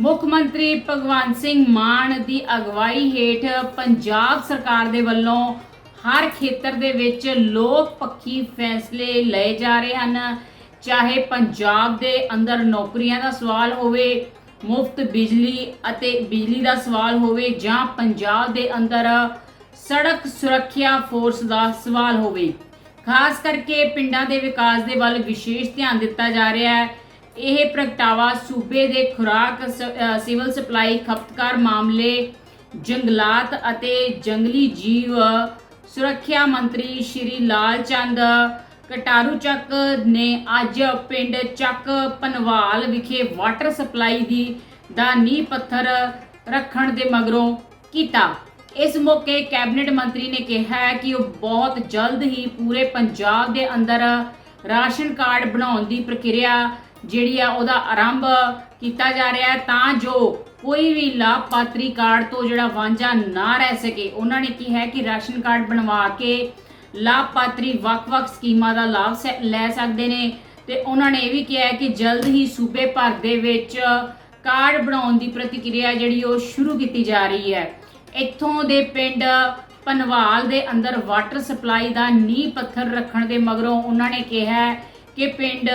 ਮੁੱਖ ਮੰਤਰੀ ਭਗਵੰਤ ਸਿੰਘ ਮਾਨ ਦੀ ਅਗਵਾਈ ਹੇਠ ਪੰਜਾਬ ਸਰਕਾਰ ਦੇ ਵੱਲੋਂ ਹਰ ਖੇਤਰ ਦੇ ਵਿੱਚ ਲੋਕ ਪੱਖੀ ਫੈਸਲੇ ਲਏ ਜਾ ਰਹੇ ਹਨ। ਚਾਹੇ ਪੰਜਾਬ ਦੇ ਅੰਦਰ ਨੌਕਰੀਆਂ ਦਾ ਸਵਾਲ ਹੋਵੇ, ਮੁਫਤ ਬਿਜਲੀ ਅਤੇ ਬਿਜਲੀ ਦਾ ਸਵਾਲ ਹੋਵੇ ਜਾਂ ਪੰਜਾਬ ਦੇ ਅੰਦਰ ਸੜਕ ਸੁਰੱਖਿਆ ਫੋਰਸ ਦਾ ਸਵਾਲ ਹੋਵੇ। ਖਾਸ ਕਰਕੇ ਪਿੰਡਾਂ ਦੇ ਵਿਕਾਸ ਦੇ ਵੱਲ ਵਿਸ਼ੇਸ਼ ਧਿਆਨ ਦਿੱਤਾ ਜਾ ਰਿਹਾ ਹੈ। ਇਹ ਪ੍ਰਗਟਾਵਾ ਸੂਬੇ ਦੇ ਖੁਰਾਕ ਸ- ਸਿਵਲ ਸਪਲਾਈ, ਖਪਤਕਾਰ ਮਾਮਲੇ, ਜੰਗਲਾਤ ਅਤੇ ਜੰਗਲੀ ਜੀਵ ਸੁਰੱਖਿਆ ਮੰਤਰੀ ਸ਼੍ਰੀ ਲਾਲ ਚੰਦ ਕਟਾਰੂ ਚੱਕ ਨੇ ਅੱਜ ਪਿੰਡ ਚੱਕ ਪਨਵਾਲ ਵਿਖੇ ਵਾਟਰ ਸਪਲਾਈ ਦੀ ਦਾ ਨੀਂਹ ਪੱਥਰ ਰੱਖਣ ਦੇ ਮਗਰੋਂ ਕੀਤਾ। ਇਸ ਮੌਕੇ ਕੈਬਨਿਟ ਮੰਤਰੀ ਨੇ ਕਿਹਾ ਹੈ ਕਿ ਉਹ ਬਹੁਤ ਜਲਦ ਹੀ ਪੂਰੇ ਪੰਜਾਬ ਦੇ ਅੰਦਰ ਰਾਸ਼ਨ ਕਾਰਡ ਬਣਾਉਣ ਦੀ ਪ੍ਰਕਿਰਿਆ ਜਿਹੜੀ ਆ ਉਹਦਾ ਆਰੰਭ ਕੀਤਾ ਜਾ ਰਿਹਾ ਹੈ, ਤਾਂ ਜੋ ਕੋਈ ਵੀ ਲਾਭਪਾਤਰੀ ਕਾਰਡ ਤੋਂ ਜਿਹੜਾ ਵਾਂਝਾ ਨਾ ਰਹਿ ਸਕੇ। ਉਹਨਾਂ ਨੇ ਕਿਹਾ ਹੈ ਕਿ ਰਾਸ਼ਨ ਕਾਰਡ ਬਣਵਾ ਕੇ ਲਾਭਪਾਤਰੀ ਵੱਖ-ਵੱਖ ਸਕੀਮਾਂ ਦਾ ਲਾਭ ਸੈ- ਲੈ ਸਕਦੇ ਨੇ। ਤੇ ਉਹਨਾਂ ਨੇ ਇਹ ਵੀ ਕਿਹਾ ਕਿ ਜਲਦ ਹੀ ਸੂਬੇ ਭਰ ਦੇ ਵਿੱਚ ਕਾਰਡ ਬਣਾਉਣ ਦੀ ਪ੍ਰਤੀਕਿਰਿਆ ਜਿਹੜੀ ਉਹ ਸ਼ੁਰੂ ਕੀਤੀ ਜਾ ਰਹੀ ਹੈ। ਇੱਥੋਂ ਦੇ ਪਿੰਡ ਪਨਵਾਲ ਦੇ ਅੰਦਰ ਵਾਟਰ ਸਪਲਾਈ ਦਾ ਨੀਂਹ ਪੱਥਰ ਰੱਖਣ ਦੇ ਮਗਰੋਂ ਉਹਨਾਂ ਨੇ ਕਿਹਾ ਕਿ ਪਿੰਡ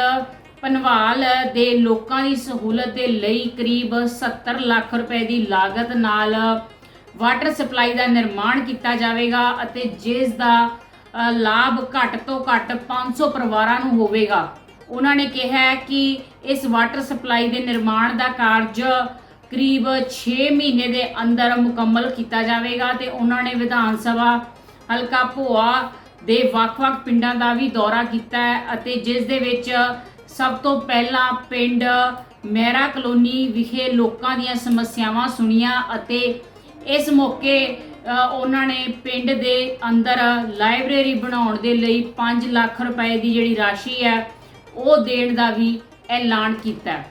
ਪਨਵਾਲ ਦੇ ਲੋਕਾਂ ਦੀ ਸਹੂਲਤ ਦੇ ਲਈ ਕਰੀਬ 70 ਲੱਖ ਰੁਪਏ ਦੀ ਲਾਗਤ ਨਾਲ ਵਾਟਰ ਸਪਲਾਈ ਦਾ ਨਿਰਮਾਣ ਕੀਤਾ ਜਾਵੇਗਾ ਅਤੇ ਜਿਸ ਦਾ ਲਾਭ ਘੱਟ ਤੋਂ ਘੱਟ 500 ਪਰਿਵਾਰਾਂ ਨੂੰ ਹੋਵੇਗਾ। ਉਹਨਾਂ ਨੇ ਕਿਹਾ ਕਿ ਇਸ ਵਾਟਰ ਸਪਲਾਈ ਦੇ ਨਿਰਮਾਣ ਦਾ ਕਾਰਜ ਕਰੀਬ 6 ਮਹੀਨੇ ਦੇ ਅੰਦਰ ਮੁਕੰਮਲ ਕੀਤਾ ਜਾਵੇਗਾ ਤੇ ਉਹਨਾਂ ਨੇ ਵਿਧਾਨ ਸਭਾ, ਹਲਕਾ ਭੋਆ ਦੇ ਵੱਖ-ਵੱਖ ਪਿੰਡਾਂ ਦਾ ਵੀ ਦੌਰਾ ਕੀਤਾ ਅਤੇ ਜਿਸ ਦੇ ਵਿੱਚ ਸਭ ਤੋਂ ਪਹਿਲਾਂ ਪਿੰਡ ਮਹਿਰਾ ਕਲੋਨੀ ਵਿਖੇ ਲੋਕਾਂ ਦੀਆਂ ਸਮੱਸਿਆਵਾਂ ਸੁਣੀਆਂ ਅਤੇ ਇਸ ਮੌਕੇ ਉਹਨਾਂ ਨੇ ਪਿੰਡ ਦੇ ਅੰਦਰ ਲਾਇਬ੍ਰੇਰੀ ਬਣਾਉਣ ਦੇ ਲਈ 5 ਲੱਖ ਰੁਪਏ ਦੀ ਜਿਹੜੀ ਰਾਸ਼ੀ ਹੈ, ਉਹ ਦੇਣ ਦਾ ਵੀ ਐਲਾਨ ਕੀਤਾ।